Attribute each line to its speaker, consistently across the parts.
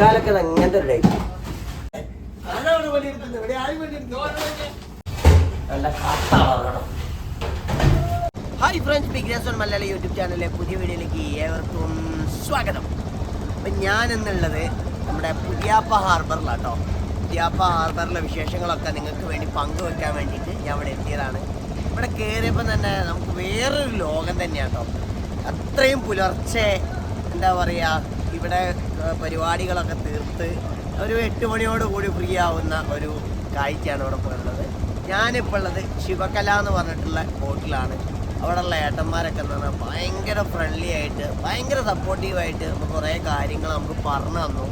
Speaker 1: കാലൊക്കെ അങ്ങനത്തെ ഒരു type hi friends beginners Malayali YouTube ചാനലിലെ പുതിയ വീഡിയോയിലേക്ക് ഏവർക്കും സ്വാഗതം. അപ്പം ഞാൻ എന്നുള്ളത് നമ്മുടെ പുതിയാപ്പ ഹാർബറിലാട്ടോ പുതിയാപ്പ ഹാർബറിലെ വിശേഷങ്ങളൊക്കെ നിങ്ങൾക്ക് വേണ്ടി പങ്കുവെക്കാൻ വേണ്ടിയിട്ട് ഞാൻ ഇവിടെ എത്തിയതാണ്. ഇവിടെ കയറിയപ്പോൾ തന്നെ നമുക്ക് വേറൊരു ലോകം തന്നെയാണ് കേട്ടോ. അത്രയും പുലർച്ചെ എന്താ പറയുക ഇവിടെ പരിപാടികളൊക്കെ തീർത്ത് ഒരു എട്ട് മണിയോട് കൂടി ഫ്രീ ആവുന്ന ഒരു കാഴ്ചയാണ് ഇവിടെ ഉള്ളത് ഞാനിപ്പോൾ ഉള്ളത് ശിവകല എന്ന് പറഞ്ഞിട്ടുള്ള ഹോട്ടലാണ്. അവിടെയുള്ള ഏട്ടന്മാരൊക്കെ എന്ന് പറഞ്ഞാൽ ഭയങ്കര ഫ്രണ്ട്ലി ആയിട്ട് ഭയങ്കര സപ്പോർട്ടീവായിട്ട് നമുക്ക് കുറേ കാര്യങ്ങൾ നമുക്ക് പറഞ്ഞു തന്നു.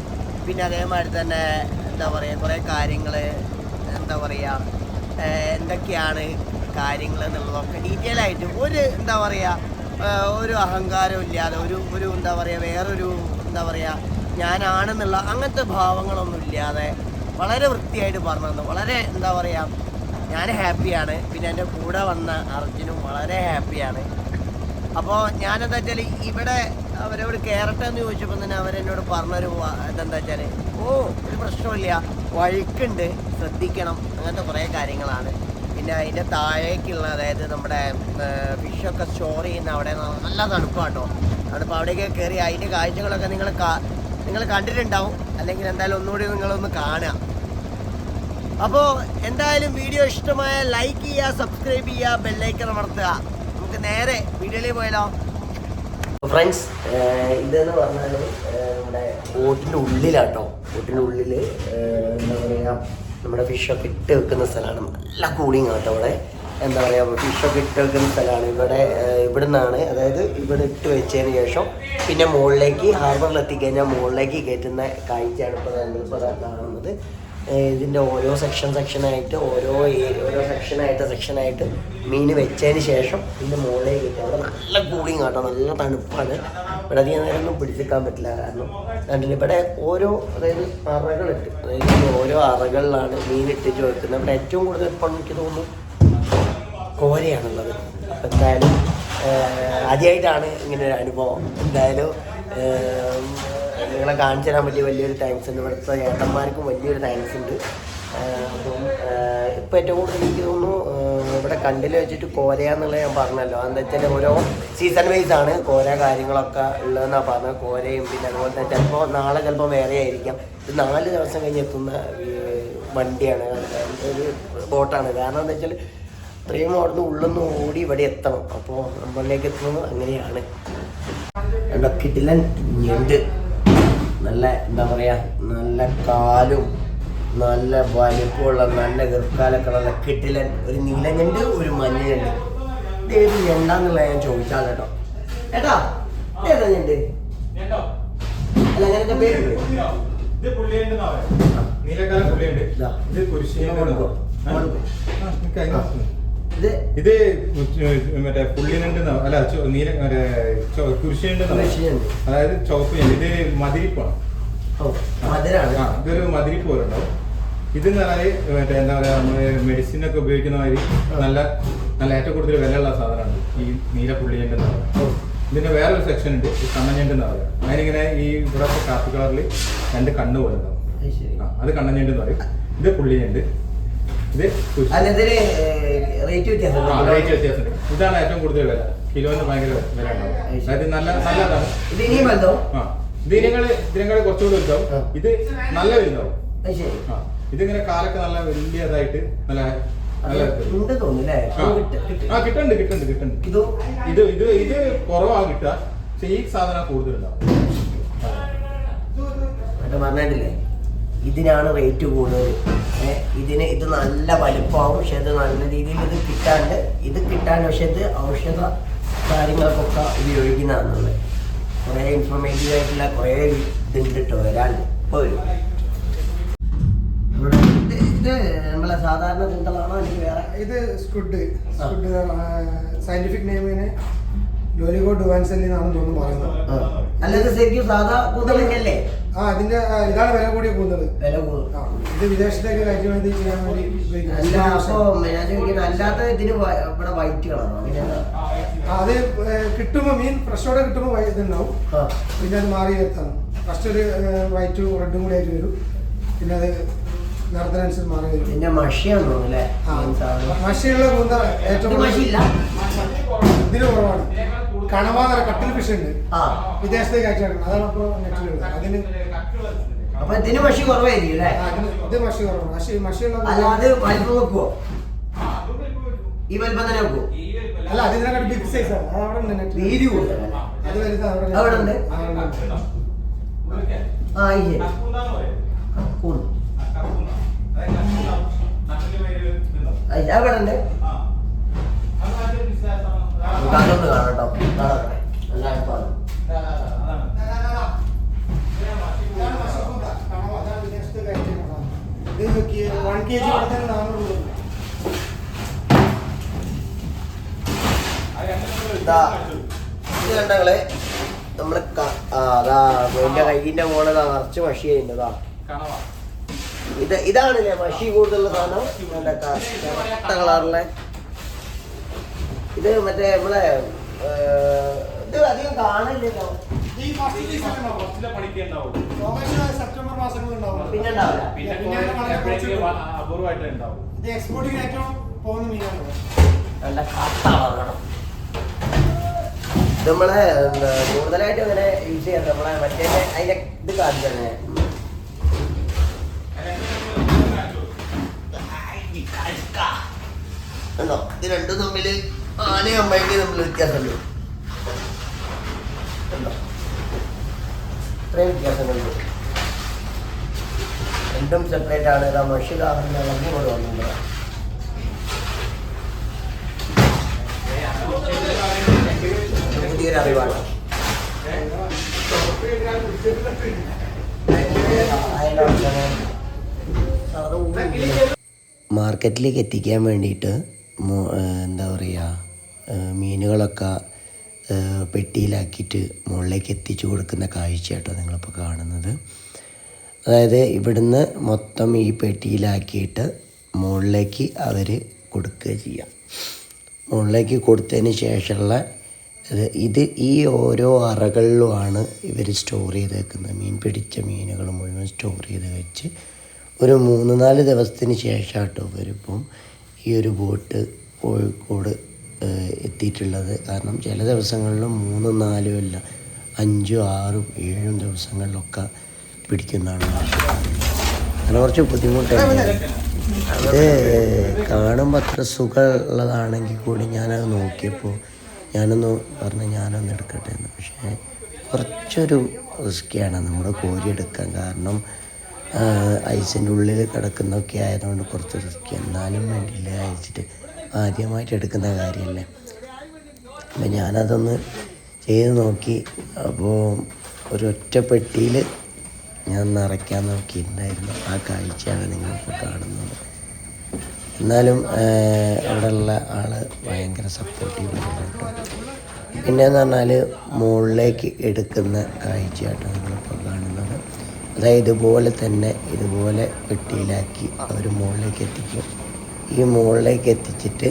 Speaker 1: പിന്നെ അതേമാതിരി തന്നെ എന്താ പറയുക കുറേ കാര്യങ്ങൾ എന്താ പറയുക എന്തൊക്കെയാണ് കാര്യങ്ങൾ എന്നുള്ളതൊക്കെ ഡീറ്റെയിൽ ആയിട്ട് ഒരു എന്താ പറയുക ഒരു അഹങ്കാരം ഇല്ലാതെ ഒരു ഒരു എന്താ പറയുക വേറൊരു എന്താ പറയുക ഞാനാണെന്നുള്ള അങ്ങനത്തെ ഭാവങ്ങളൊന്നും ഇല്ലാതെ വളരെ വൃത്തിയായിട്ട് പറഞ്ഞു തന്നു വളരെ എന്താ പറയുക ഞാൻ ഹാപ്പിയാണ്. പിന്നെ എന്റെ കൂടെ വന്ന അർജുനും വളരെ ഹാപ്പിയാണ്. അപ്പോൾ ഞാനെന്താ വെച്ചാൽ ഇവിടെ അവരോട് കയറട്ടെ എന്ന് ചോദിച്ചപ്പോൾ തന്നെ അവരെന്നോട് പറഞ്ഞൊരു ഇതെന്താ വെച്ചാൽ ഓ ഒരു പ്രശ്നമില്ല വഴുക്കുണ്ട്. ശ്രദ്ധിക്കണം. അങ്ങനത്തെ കുറേ കാര്യങ്ങളാണ്. പിന്നെ അതിന്റെ താഴേക്കുള്ള അതായത് നമ്മുടെ ഫിഷൊക്കെ സ്റ്റോർ ചെയ്യുന്ന അവിടെ നല്ല തണുപ്പാട്ടോ. തണുപ്പ് അവിടേക്ക് കയറി അതിന്റെ കാഴ്ചകളൊക്കെ നിങ്ങൾ നിങ്ങൾ കണ്ടിട്ടുണ്ടാവും. അല്ലെങ്കിൽ എന്തായാലും ഒന്നുകൂടി നിങ്ങളൊന്ന് കാണുക. അപ്പോൾ എന്തായാലും വീഡിയോ ഇഷ്ടമായ ലൈക്ക് ചെയ്യുക സബ്സ്ക്രൈബ് ചെയ്യുക ബെല്ലൈക്കൺ അമർത്തുക. നമുക്ക് നേരെ വീഡിയോയിലേക്ക് പോയാലോ? ഫ്രണ്ട്സ് ഇതെന്ന് പറഞ്ഞാൽ നമ്മുടെ ബോട്ടിന്റെ ഉള്ളിലാട്ടോ. ബോട്ടിന്റെ ഉള്ളിൽ എന്താ പറയുക നമ്മുടെ ഫിഷൊക്കെ ഇട്ട് വെക്കുന്ന സ്ഥലമാണ്. നല്ല കൂളിംഗ് ആട്ടോ അവിടെ. എന്താ പറയുക ഫിഷൊക്കെ ഇട്ട് വെക്കുന്ന സ്ഥലമാണ്. ഇവിടെ ഇവിടെ ഇവിടുന്നാണ്. അതായത് ഇവിടെ ഇട്ട് വെച്ചതിന് ശേഷം പിന്നെ മുകളിലേക്ക് ഹാർബറിൽ എത്തിക്കഴിഞ്ഞാൽ മുകളിലേക്ക് കയറ്റുന്ന കാഴ്ചയാണ് ഇപ്പോൾ നമ്മളിപ്പോൾ കാണുന്നത്. ഇതിന്റെ ഓരോ സെക്ഷൻ സെക്ഷനായിട്ട് ഓരോ ഓരോ സെക്ഷനായിട്ട് സെക്ഷനായിട്ട് മീൻ വെച്ചതിന് ശേഷം ഇതിന്റെ മുകളിലേക്ക് കിട്ടും അവിടെ നല്ല കൂളിങ് ആട്ടോ നല്ല തണുപ്പാണ്. ഇവിടെ അധികം നേരമൊന്നും പിടിച്ചെടുക്കാൻ പറ്റില്ല. കാരണം കണ്ടില്ല ഇവിടെ ഓരോ അതായത് അറകളുണ്ട്. അതായത് ഓരോ അറകളിലാണ് മീൻ ഇട്ടിട്ട് വെക്കുന്നത്. ഇവിടെ ഏറ്റവും കൂടുതൽ ഇപ്പം എനിക്ക് തോന്നുന്നു കോരയാണുള്ളത്. അപ്പം എന്തായാലും ആദ്യമായിട്ടാണ് ഇങ്ങനെ ഒരു അനുഭവം. എന്തായാലും നിങ്ങളെ കാണിച്ചു തരാൻ പറ്റിയ വലിയൊരു താങ്ക്സ് ഉണ്ട്. ഇവിടുത്തെ ഏട്ടന്മാർക്കും വലിയൊരു താങ്ക്സ് ഉണ്ട്. ഇപ്പം ഏറ്റവും കൂടുതൽ എനിക്ക് തോന്നുന്നു ഇവിടെ കണ്ടിൽ വെച്ചിട്ട് കോരയാന്നുള്ളത് ഞാൻ പറഞ്ഞല്ലോ. എന്താ വെച്ചാൽ ഓരോ സീസൺ വൈസ് ആണ് കോര കാര്യങ്ങളൊക്കെ ഉള്ളതെന്നാണ് പറഞ്ഞത്. കോരയും പിന്നെ അതുപോലെ തന്നെ ചിലപ്പോൾ നാളെ ചിലപ്പോൾ വേറെ ആയിരിക്കാം. ഇത് നാല് ദിവസം കഴിഞ്ഞ് എത്തുന്ന വണ്ടിയാണ്. ഒരു ബോട്ടാണ്. കാരണം എന്താ വെച്ചാൽ ഇത്രയും അവിടുന്ന് ഉള്ളൊന്ന് ഓടി ഇവിടെ എത്തണം. അപ്പോൾ നമ്മളിലേക്ക് എത്തുന്നത് അങ്ങനെയാണ്. കിടിലൻ ഞണ്ട്. നല്ല എന്താ പറയുക നല്ല കാലും നല്ല വലിപ്പമുള്ള നല്ല ഗർഭകാല ഉള്ള കിട്ടിലൻ ഒരു നീലഞ്ഞണ്ട് ഒരു മഞ്ഞുണ്ട് ഇത് ഏത് ഞണ്ടാന്നുള്ള ഞാൻ ചോദിച്ചാൽ കേട്ടോ. ഏട്ടാ ഏതാ ഞണ്ട്? അല്ല പേരുണ്ട്
Speaker 2: ഇത് മറ്റേ പുള്ളിനുണ്ട് അല്ല നീല മറ്റേ കുരിശിയുണ്ട്. അതായത് ഞണ്ട്. ഇത് മതിരിപ്പാണ്.
Speaker 1: മധുരാണ്.
Speaker 2: ഇതൊരു മതിരിപ്പ് പോലെ ഉണ്ടാവും. ഇത് പറഞ്ഞാൽ മറ്റേ എന്താ പറയാ നമ്മൾ മെഡിസിൻ ഒക്കെ ഉപയോഗിക്കുന്ന മാതിരി നല്ല നല്ല ഏറ്റവും കൂടുതൽ വിലയുള്ള സാധനമാണ് ഈ നീലപ്പുള്ളിയന്റെ എന്ന് പറയുന്നത്. ഇതിന്റെ വേറൊരു സെക്ഷൻ ഉണ്ട് ഈ കണ്ണഞ്ഞണ്ട് എന്ന് പറയുക അതിനിങ്ങനെ ഈ ഇവിടെ കാപ്പി കളറിൽ രണ്ട് കണ്ണ് പോലെ ഉണ്ടാവും. ആ, അത് കണ്ണഞ്ഞണ്ട് എന്ന് പറയും. ഇത് പുള്ളിയുണ്ട് ഇത്
Speaker 1: റേറ്റ്
Speaker 2: വ്യത്യാസമുണ്ട്. ഇതാണ് ഏറ്റവും കൂടുതൽ വില. കിലോന് ഭയങ്കര വില ഉണ്ടാവും. അതായത് നല്ല നല്ലതാണ്. ആ ഇതിനങ്ങൾ ഇതിനങ്ങൾ കുറച്ചുകൂടി
Speaker 1: ഉണ്ടാവും
Speaker 2: ഇത് നല്ല വലുതാവും. ആ. ഇതിങ്ങനെ കാലൊക്കെ നല്ല വലിയതായിട്ട് നല്ല
Speaker 1: ഉണ്ട് തോന്നുന്നില്ലേ
Speaker 2: ആ. കിട്ടുന്നുണ്ട് കിട്ടുന്നുണ്ട് കിട്ടുന്നുണ്ട്
Speaker 1: ഇതോ?
Speaker 2: ഇത് ഇത് കുറവാ കിട്ടുക. പക്ഷെ ഈ സാധനം കൂടുതലുണ്ടാവും.
Speaker 1: മറ്റേ പറഞ്ഞിട്ടില്ലേ? ഇതിനാണ് റേറ്റ് കൂടുതൽ ഇതിന് ഇത് നല്ല വലുപ്പമാവും പക്ഷെ ഇത് നല്ല രീതിയിൽ ഇത് കിട്ടാണ്ട് ഇത് കിട്ടാൻ പക്ഷെ ഇത് ഔഷധ കാര്യങ്ങൾക്കൊക്കെ ഉപയോഗിക്കുന്നതാണെന്നുള്ളത്. കുറേ ഇൻഫോർമേറ്റീവ് ആയിട്ടുള്ള കുറേ ഇതുണ്ട് കേട്ടോ ഒരാൾ ഇപ്പോൾ വരും. ഇത് ഇത് നമ്മളെ സാധാരണ വേറെ?
Speaker 3: ഇത് സ്ക്വിഡ് സയന്റിഫിക് നെയിമിന് ലോലിഗോ ഡുവാൻസെല്ലി എന്നാണ് തോന്നുന്നു പറയുന്നത്.
Speaker 1: ശരിക്കും സാധാ
Speaker 3: ആ അതിന്റെ ആ, ഇതാണ് വില കൂടിയ കൂന്തൽ.
Speaker 1: വില കൂടുതൽ
Speaker 3: ആ, ഇത് വിദേശത്തേക്ക് കയറ്റുമതി ചെയ്യാൻ വേണ്ടി.
Speaker 1: അല്ല അപ്പോ ഞാൻ ചോദിക്കുന്നത് അല്ലാത്ത ഇതിന് ഇവിടെ വൈറ്റ് കളറാണോ അങ്ങനെയല്ല
Speaker 3: അത് കിട്ടുമ്പോൾ കിട്ടുമ്പോ മീൻ ഫ്രഷോടെ കിട്ടുമ്പോ വൈറ്റ് ഇതുണ്ടാവും.
Speaker 1: ആ.
Speaker 3: പിന്നെ അത് മാറി എത്താണ് ഫസ്റ്റ് ഒരു വൈറ്റും റെഡും കൂടി ആയിട്ട് വരും. പിന്നെ അത് നിറത്തിനനുസരിച്ച് മാറി വരും.
Speaker 1: ഇതിന്റെ മഷിയാണോ അല്ലേ
Speaker 3: ആ. മഷിയുള്ള കൂന്തൽ ഏറ്റവും
Speaker 1: മഷിയില്ല?
Speaker 3: ഇതിന് കുറവാണ്. കണവാതര കട്ടിൽ ഫിഷ് ഉണ്ട് വിദേശത്തേക്ക് അയച്ചാണ് അതാണ് അപ്പോൾ നെറ്റിലുള്ളത് അതിന്
Speaker 1: അപ്പൊ ഇതിന് മഷി കുറവായിരിക്കും അല്ലേ?
Speaker 3: ഇത് മഷി കുറവാണ്. മഷി മഷിയുള്ള
Speaker 1: അല്ല
Speaker 3: കൂന്തൽ-
Speaker 1: അത് വലിപ്പം വെക്കുവോ? ഈ വലിപ്പം തന്നെ വെക്കുവോ?
Speaker 3: അല്ല അതിനേക്കാൾ ബിഗ് സൈസ് ആണ്. അത് അവിടെ ഉണ്ട്
Speaker 1: വീതി കൂടുതലല്ലേ?
Speaker 3: അത് വലുത് അവിടെ
Speaker 1: അവിടെ ഉണ്ട്?
Speaker 3: ആ, അവിടെ
Speaker 1: നല്ല അടുപ്പാണ്
Speaker 3: ഇതാണ് മഷിക്കൂന്ത. കണവ. അതാണ് വിദേശത്തേക്ക് അയച്ചു കിടക്കുന്നത്. ഇത് വൺ കെ ജി കൊടുത്താൽ നാനൂറ് രൂപ
Speaker 1: ഇതാ കണ്ടങ്ങൾ നമ്മൾ അതാ എന്റെ കയ്യിന്റെ മോളെ നിറച്ച് മഷി ചെയ്യുന്നതാ ഇത് ഇതാണല്ലേ മഷി കൂടുതലുള്ള സാധനം. നല്ല കറുത്ത കളറിലെ ഇത് മറ്റേ നമ്മളെ ഇത് അധികം
Speaker 3: ഉണ്ടാവും.
Speaker 1: പിന്നെ
Speaker 2: പിന്നെ
Speaker 3: പിന്നെ വളരെ
Speaker 2: അപൂർവമായിട്ട് ഉണ്ടാവും.
Speaker 3: ഇത് എക്സ്പോർട്ടിങ് പോകുന്ന മീനാണ്.
Speaker 1: നല്ല കറുത്ത കളറാണ് നമ്മളെ കൂടുതലായിട്ട് ഇങ്ങനെ യൂസ് ചെയ്യാം നമ്മളെ മറ്റേ അതിന്റെ ഇത് കാണിച്ചേ കണ്ടോ? ഇത് രണ്ടും തമ്മിൽ ആനയും അമ്മയ്ക്ക് തമ്മിൽ വ്യത്യാസമുണ്ട്. കണ്ടോ? ഇത്രയും വ്യത്യാസങ്ങളുണ്ട്. രണ്ടും സെപ്പറേറ്റ് ആണ്. ഇതാ മഷിദാഹരണ കൊണ്ട് വന്നിട്ടുണ്ട്. പുതിയൊരു അറിവാണ്. മാർക്കറ്റിലേക്ക് എത്തിക്കാൻ വേണ്ടിയിട്ട് എന്താ പറയുക മീനുകളൊക്കെ പെട്ടിയിലാക്കിയിട്ട് മുകളിലേക്ക് എത്തിച്ചു കൊടുക്കുന്ന കാഴ്ചയാട്ടോ നിങ്ങളിപ്പോൾ കാണുന്നത്. അതായത് ഇവിടുന്ന് മൊത്തം ഈ പെട്ടിയിലാക്കിയിട്ട് മുകളിലേക്ക് അവർ കൊടുക്കുക ചെയ്യാം. മുകളിലേക്ക് കൊടുത്തതിന് ശേഷമുള്ള ഇത് ഈ ഓരോ അറകളിലുമാണ് ഇവർ സ്റ്റോർ ചെയ്ത് വെക്കുന്നത് മീൻ പിടിച്ച മീനുകൾ മുഴുവൻ സ്റ്റോർ ചെയ്ത് വെച്ച് ഒരു മൂന്ന് നാല് ദിവസത്തിന് ശേഷം കേട്ടോ ഇവരിപ്പം ഈ ഒരു ബോട്ട് കോഴിക്കോട് എത്തിയിട്ടുള്ളത്. കാരണം ചില ദിവസങ്ങളിൽ മൂന്നും നാലും അല്ല അഞ്ചും ആറും ഏഴും ദിവസങ്ങളിലൊക്കെ പിടിക്കുന്നതാണ്. അങ്ങനെ കുറച്ച് ബുദ്ധിമുട്ടാണ് ഇത് കാണുമ്പോൾ അത്ര സുഖമുള്ളതാണെങ്കിൽ കൂടി ഞാനത് നോക്കിയപ്പോൾ ഞാനൊന്ന് പറഞ്ഞു ഞാനൊന്ന് എടുക്കട്ടെ എന്ന്. പക്ഷേ കുറച്ചൊരു റിസ്ക്കിയാണ് നമ്മുടെ കോരി എടുക്കാൻ. കാരണം ഐസിന്റെ ഉള്ളിൽ കിടക്കുന്നൊക്കെ ആയതുകൊണ്ട് കുറച്ച് റിസ്ക് എന്നാലും വേണ്ടിയില്ല അയച്ചിട്ട്. ആദ്യമായിട്ട് എടുക്കുന്ന കാര്യമല്ലേ. അപ്പം ഞാനതൊന്ന് ചെയ്ത് നോക്കി. അപ്പോൾ ഒരൊറ്റ പെട്ടിയിൽ ഞാൻ നിറയ്ക്കാൻ നോക്കിയിട്ടുണ്ടായിരുന്നു. ആ കാഴ്ചയാണ് നിങ്ങളിപ്പോൾ കാണുന്നത്. എന്നാലും അവിടെയുള്ള ആൾ ഭയങ്കര സപ്പോർട്ടീവായിരുന്നു കേട്ടോ. പിന്നെ എന്ന് പറഞ്ഞാൽ മുകളിലേക്ക് എടുക്കുന്ന കാഴ്ചയായിട്ടാണ് അതായത് ഇതുപോലെ തന്നെ ഇതുപോലെ പെട്ടിയിലാക്കി അവർ മുകളിലേക്ക് എത്തിക്കും. ഈ മുകളിലേക്ക് എത്തിച്ചിട്ട്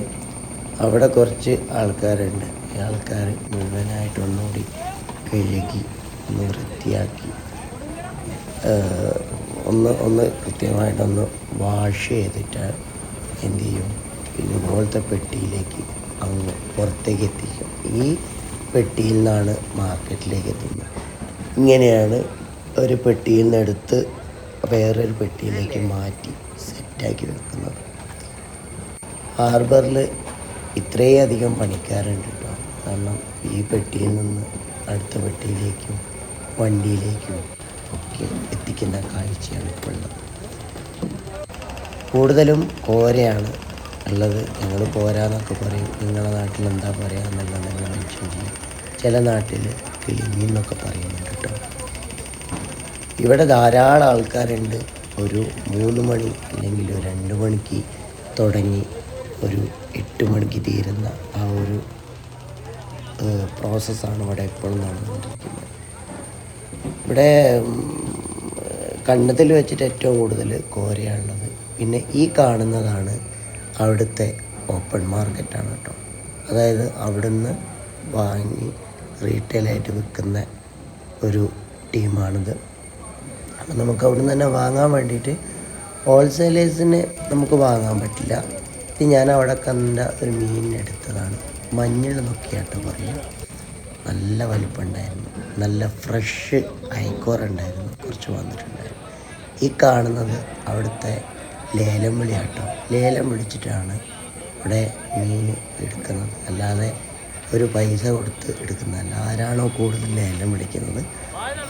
Speaker 1: അവിടെ കുറച്ച് ആൾക്കാരുണ്ട്. ഈ ആൾക്കാർ മുഴുവനായിട്ട് ഒന്നുകൂടി കഴുകി ഒന്ന് വൃത്തിയാക്കി ഒന്ന് ഒന്ന് കൃത്യമായിട്ടൊന്ന് വാഷ് ചെയ്തിട്ട് എന്ത് ചെയ്യും? ഇതുപോലത്തെ പെട്ടിയിലേക്ക് അങ്ങ് പുറത്തേക്ക് എത്തിക്കും. ഈ പെട്ടിയിൽ നിന്നാണ് മാർക്കറ്റിലേക്ക് എത്തുന്നത്. ഇങ്ങനെയാണ് ഒരു പെട്ടിയിൽ നിന്ന് എടുത്ത് വേറൊരു പെട്ടിയിലേക്ക് മാറ്റി സെറ്റാക്കി വെക്കുന്നത്. ഹാർബറിൽ ഇത്രയും അധികം പണിക്കാരുണ്ട് കേട്ടോ. കാരണം ഈ പെട്ടിയിൽ നിന്ന് അടുത്ത പെട്ടിയിലേക്കും വണ്ടിയിലേക്കും ഒക്കെ എത്തിക്കുന്ന കാഴ്ചയാണ് ഇപ്പോൾ ഉള്ളത്. കൂടുതലും കോരയാണ് ഉള്ളത് ഞങ്ങൾ പോരാന്നൊക്കെ പറയും. നിങ്ങളുടെ നാട്ടിൽ എന്താ പറയുക എന്നുള്ളത് നിങ്ങൾ മെൻഷൻ ചെയ്യും ചില നാട്ടിൽ കിളിങ്ങി എന്നൊക്കെ പറയുന്നുണ്ട് കേട്ടോ. ഇവിടെ ധാരാളം ആൾക്കാരുണ്ട്. ഒരു മൂന്ന് മണി അല്ലെങ്കിൽ ഒരു രണ്ട് മണിക്ക് തുടങ്ങി ഒരു എട്ട് മണിക്ക് തീരുന്ന ആ ഒരു പ്രോസസ്സാണ് ഇവിടെ എപ്പോഴും നടന്നുകൊണ്ടിരിക്കുന്നത്. ഇവിടെ കണ്ണത്തിൽ വെച്ചിട്ട് ഏറ്റവും കൂടുതൽ കോരയാണുള്ളത്. പിന്നെ ഈ കാണുന്നതാണ് അവിടുത്തെ ഓപ്പൺ മാർക്കറ്റാണ് കേട്ടോ. അതായത് അവിടുന്ന് വാങ്ങി റീറ്റെയിലായിട്ട് വിൽക്കുന്ന ഒരു ടീമാണിത്. അപ്പം നമുക്ക് അവിടെ നിന്ന് തന്നെ വാങ്ങാൻ വേണ്ടിയിട്ട് ഹോൾസെയിലേഴ്സിന് നമുക്ക് വാങ്ങാൻ പറ്റില്ല. ഇത് ഞാൻ അവിടെ കണ്ട ഒരു മീനിനെടുത്തതാണ് മഞ്ഞൾ നോക്കിയാട്ടോ പറയാം നല്ല വലിപ്പമുണ്ടായിരുന്നു. നല്ല ഫ്രഷ് ഐക്കോർ ഉണ്ടായിരുന്നു. കുറച്ച് വന്നിട്ടുണ്ടായിരുന്നു. ഈ കാണുന്നത് അവിടുത്തെ ലേലം വിളിയാട്ടോ. ലേലം വിളിച്ചിട്ടാണ് ഇവിടെ മീൻ എടുക്കുന്നത്. അല്ലാതെ ഒരു പൈസ കൊടുത്ത് എടുക്കുന്നതല്ല ആരാണോ കൂടുതൽ ലേലം വിളിക്കുന്നത്?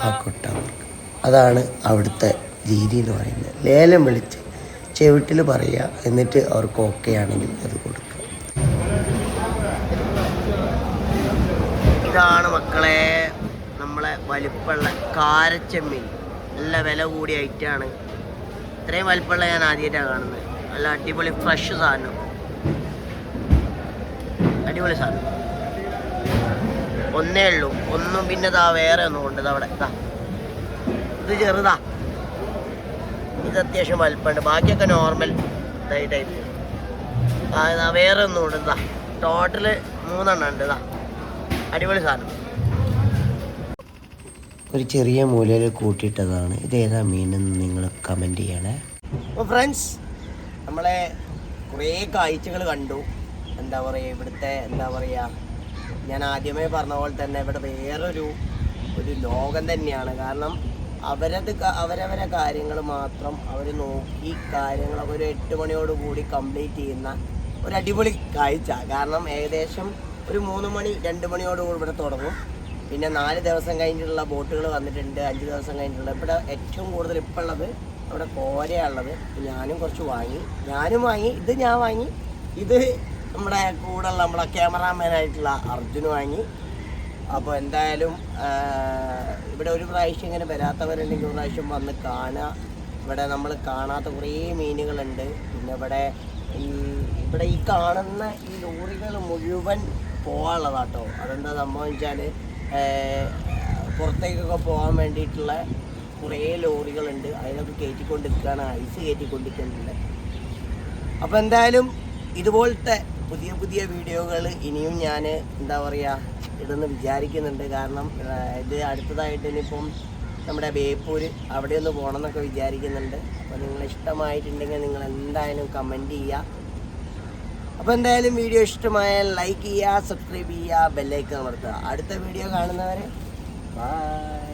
Speaker 1: ആ കൊട്ടവർക്ക് അതാണ് അവിടുത്തെ രീതി എന്ന് പറയുന്നത്. ലേലം വിളിച്ച് ചെവിട്ടിൽ പറയുക എന്നിട്ട് അവർക്ക് ഓക്കെ ആണെങ്കിൽ അത് കൊടുക്കുക. ഇതാണ് മക്കളെ നമ്മളെ വലിപ്പമുള്ള കാരച്ചെമ്മീൻ. നല്ല വില കൂടിയ ഐറ്റമാണ് ഇത്രയും വലിപ്പമുള്ള ഞാൻ ആദ്യമായിട്ടാണ് കാണുന്നത്. നല്ല അടിപൊളി ഫ്രഷ് സാധനം. അടിപൊളി സാധനം. ഒന്നേ ഉള്ളൂ. ഒന്നും പിന്നെ താ വേറെ ഒന്നും ഉണ്ട് അവിടെ. ദാ. ഇത് ചെറുതാ. ഇത് അത്യാവശ്യം വലുപ്പമുണ്ട്. ബാക്കിയൊക്കെ നോർമൽ ഇതായി ടൈപ്പ് ഇതാ വേറെ ഒന്നും ഉണ്ട് ഇതാ. ടോട്ടൽ മൂന്നെണ്ണം ഉണ്ട് ഇതാ. അടിപൊളി സാധനം. ഒരു ചെറിയ മൂലയിൽ കൂട്ടിയിട്ടതാണ്. ഇത് ഏതാ മീനെന്ന് നിങ്ങൾ കമന്റ് ചെയ്യണേ. അപ്പോൾ ഫ്രണ്ട്സ് നമ്മളെ കുറേ കാഴ്ചകൾ കണ്ടു. എന്താ പറയുക ഇവിടുത്തെ എന്താ പറയുക ഞാൻ ആദ്യമേ പറഞ്ഞ പോലെ തന്നെ ഇവിടെ വേറൊരു ഒരു ലോകം തന്നെയാണ്. കാരണം അവരത് അവരവരെ കാര്യങ്ങൾ മാത്രം അവർ നോക്കി കാര്യങ്ങളൊക്കെ ഒരു എട്ട് മണിയോട് കൂടി കംപ്ലീറ്റ് ചെയ്യുന്ന ഒരു അടിപൊളി കാഴ്ച. കാരണം ഏകദേശം ഒരു മൂന്ന് മണി രണ്ട് മണിയോട് കൂടി ഇവിടെ തുടങ്ങും. പിന്നെ നാല് ദിവസം കഴിഞ്ഞിട്ടുള്ള ബോട്ടുകൾ വന്നിട്ടുണ്ട് അഞ്ച് ദിവസം കഴിഞ്ഞിട്ടുള്ള. ഇവിടെ ഏറ്റവും കൂടുതൽ ഇപ്പോൾ ഉള്ളത് ഇവിടെ കോരയാണുള്ളത്. ഞാനും കുറച്ച് വാങ്ങി. ഞാനും വാങ്ങി ഇത് ഞാൻ വാങ്ങി. ഇത് നമ്മുടെ കൂടെയുള്ള നമ്മളെ ക്യാമറാമാനായിട്ടുള്ള അർജുന് വാങ്ങി. അപ്പോൾ എന്തായാലും ഇവിടെ ഒരു പ്രാവശ്യം ഇങ്ങനെ വരാത്തവരുണ്ടെങ്കിൽ ഒരു പ്രാവശ്യം വന്ന് കാണുക. ഇവിടെ നമ്മൾ കാണാത്ത കുറേ മീനുകളുണ്ട്. പിന്നെ ഇവിടെ ഈ ഇവിടെ ഈ കാണുന്ന ഈ ലോറികൾ മുഴുവൻ പോകാനുള്ളതാട്ടോ. അതെന്താ സംഭവം വെച്ചാൽ പുറത്തേക്കൊക്കെ പോകാൻ വേണ്ടിയിട്ടുള്ള കുറേ ലോറികളുണ്ട്. അതിനൊക്കെ കയറ്റിക്കൊണ്ടിരിക്കുകയാണ്. ഐസ് കയറ്റിക്കൊണ്ടിരിക്കുന്നുണ്ട്. അപ്പോൾ എന്തായാലും ഇതുപോലത്തെ പുതിയ പുതിയ വീഡിയോകൾ ഇനിയും ഞാൻ എന്താ പറയുക ഇതെന്ന് വിചാരിക്കുന്നുണ്ട്. കാരണം ഇത് അടുത്തതായിട്ട് ഇനിയിപ്പം നമ്മുടെ ബേപ്പൂര് അവിടെ ഒന്ന് പോകണം എന്നൊക്കെ വിചാരിക്കുന്നുണ്ട്. അപ്പോൾ നിങ്ങൾ ഇഷ്ടമായിട്ടുണ്ടെങ്കിൽ നിങ്ങൾ എന്തായാലും കമന്റ് ചെയ്യുക അപ്പോൾ എന്തായാലും വീഡിയോ ഇഷ്ടമായാൽ ലൈക്ക് ചെയ്യുക സബ്സ്ക്രൈബ് ചെയ്യുക ബെല്ലൈക്കൺ അമർത്തുക. അടുത്ത വീഡിയോ കാണുന്നവരെ ബൈ